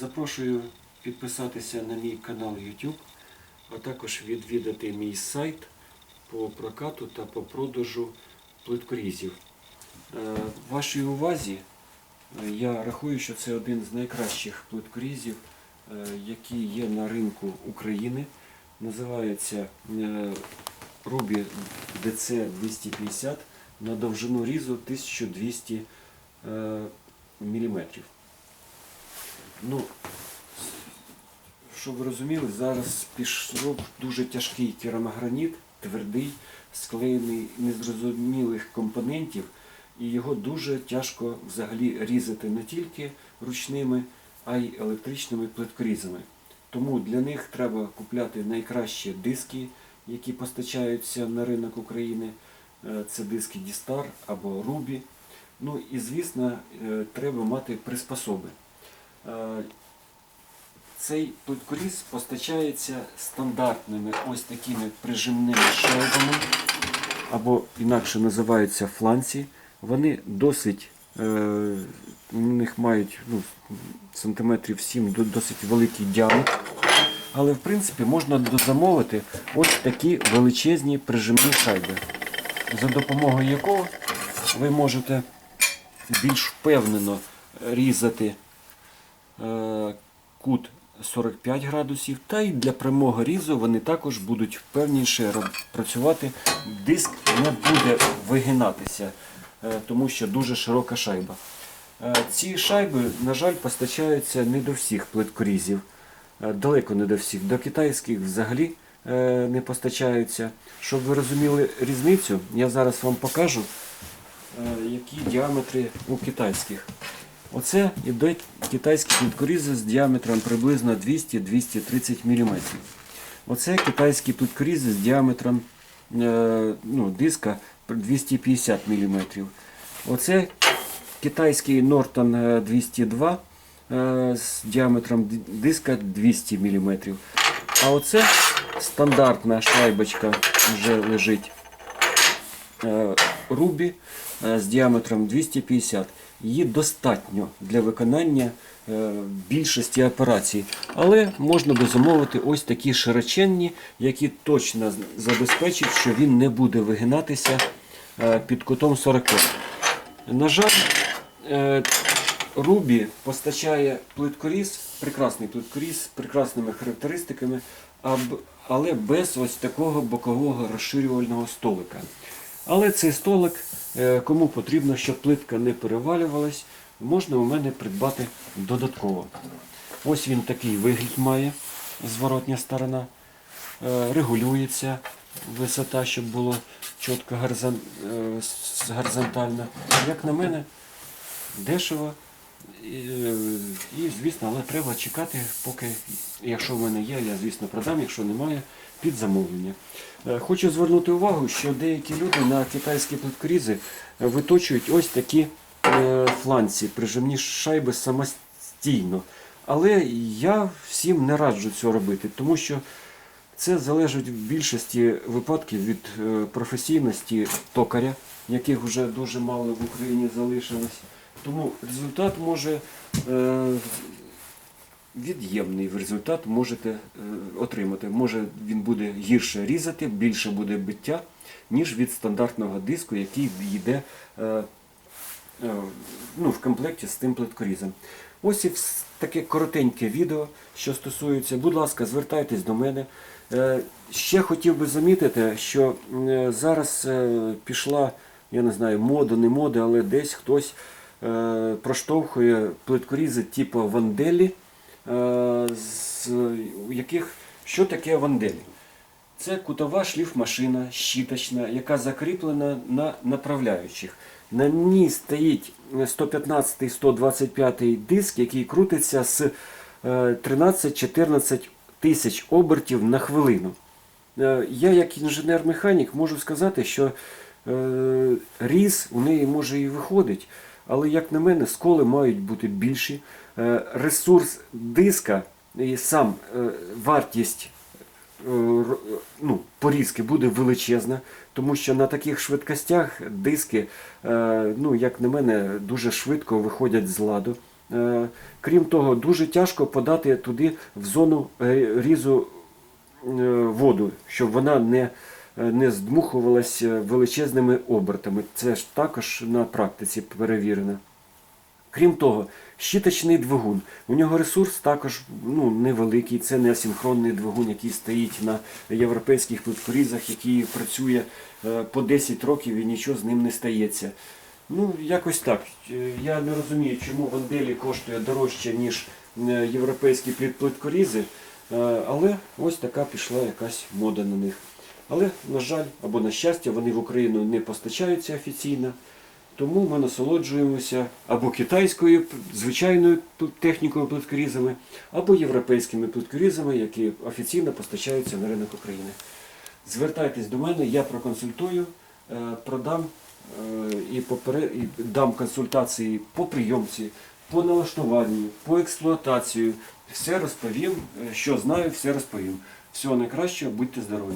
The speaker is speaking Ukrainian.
Запрошую підписатися на мій канал YouTube, а також відвідати мій сайт по прокату та по продажу плиткорізів. Е, Вашій увазі е, я рахую, що це один з найкращих плиткорізів, е, які є на ринку України. Називається е, Ruby DC 250 на довжину різу 1200 мм. Ну, щоб ви розуміли, зараз пішов дуже тяжкий керамограніт, твердий, склеєний незрозумілих компонентів, і його дуже тяжко взагалі різати не тільки ручними, а й електричними плиткорізами. Тому для них треба купляти найкращі диски, які постачаються на ринок України. Е, Це диски Дістар або Ruby. Ну і звісно, е, треба мати приспособи. Е, Цей плиткоріз постачається стандартними ось такими прижимними шайбами, або інакше називаються фланці. Вони досить, е, у них мають ну, сантиметрів 7 досить великий діаметр. Але в принципі можна дозамовити ось такі величезні прижимні шайби, за допомогою якого ви можете більш впевнено різати кут 45 градусів, та й для прямого різу вони також будуть впевніше працювати. Диск не буде вигинатися, е, тому що дуже широка шайба. Е, Ці шайби, на жаль, постачаються не до всіх плиткорізів, е, далеко не до всіх. До китайських взагалі е, не постачаються. Щоб ви розуміли різницю, я зараз вам покажу, е, які діаметри у китайських. Оце йдуть китайські плиткорізи з діаметром приблизно 200-230 мм. Оце китайські плиткорізи з діаметром е, ну, диска 250 мм. Оце китайський Norton е, 202 е, з діаметром диска 200 мм. А оце стандартна шайбочка вже лежить е, е, з діаметром 250. Її достатньо для виконання е, більшості операцій. Але можна дозамовити ось такі широченні, які точно забезпечать, що він не буде вигинатися е, під кутом 40. На жаль, е, Рубі постачає плиткоріз, прекрасний плиткоріз з прекрасними характеристиками, але без ось такого бокового розширювального столика. Але цей столик, е, кому потрібно, щоб плитка не перевалювалась, можна у мене придбати додатково. Ось він такий вигляд має, зворотня сторона. Е, Регулюється висота, щоб було чітко горизон, е, горизонтально. Як на мене, дешево. І, е, звісно, але треба чекати, поки, якщо в мене є, я, звісно, продам, якщо немає, під замовлення. Е, Хочу звернути увагу, що деякі люди на китайські плиткорізи виточують ось такі е, фланці, прижимні шайби самостійно. Але я всім не раджу цього робити, тому що це залежить в більшості випадків від професійності токаря, яких вже дуже мало в Україні залишилось. Тому результат може е, від'ємний результат можете е, отримати. Може він буде гірше різати, більше буде биття, ніж від стандартного диску, який йде е, ну, в комплекті з тим плиткорізом. Ось і таке коротеньке відео, що стосується. Будь ласка, звертайтесь до мене. Ще хотів би замітити, що зараз пішла, я не знаю, мода, не мода, але десь хтось проштовхує плиткорізи типу ванделі, е, з яких що таке ванделі? Це кутова шліфмашина щіточна, яка закріплена на направляючих. На ній стоїть 115-125 диск, який крутиться з е, 13-14 тисяч обертів на хвилину. Е, Я, як інженер-механік, можу сказати, що е, різ у неї може і виходить, але, як на мене, сколи мають бути більші. Е, Ресурс диска і сам е, вартість е, ну, порізки буде величезна, тому що на таких швидкостях диски, ну, як на мене, дуже швидко виходять з ладу. Крім того, дуже тяжко подати туди в зону різу воду, щоб вона не, не здмухувалася величезними обертами. Це ж також на практиці перевірено. Крім того, щіточний двигун. У нього ресурс також ну, невеликий. Це не асинхронний двигун, який стоїть на європейських плиткорізах, який працює е, по 10 років і нічого з ним не стається. Ну, якось так. Е, Я не розумію, чому Ванделі коштує дорожче, ніж е, європейські плит- плиткорізи, е, але ось така пішла якась мода на них. Але, на жаль, або на щастя, вони в Україну не постачаються офіційно. Тому ми насолоджуємося або китайською звичайною технікою плиткорізами, або європейськими плиткорізами, які офіційно постачаються на ринок України. Звертайтесь до мене, я проконсультую, е, продам е, і, дам консультації по прийомці, по налаштуванню, по експлуатації. Все розповім, е, що знаю, все розповім. Всього найкращого, будьте здорові!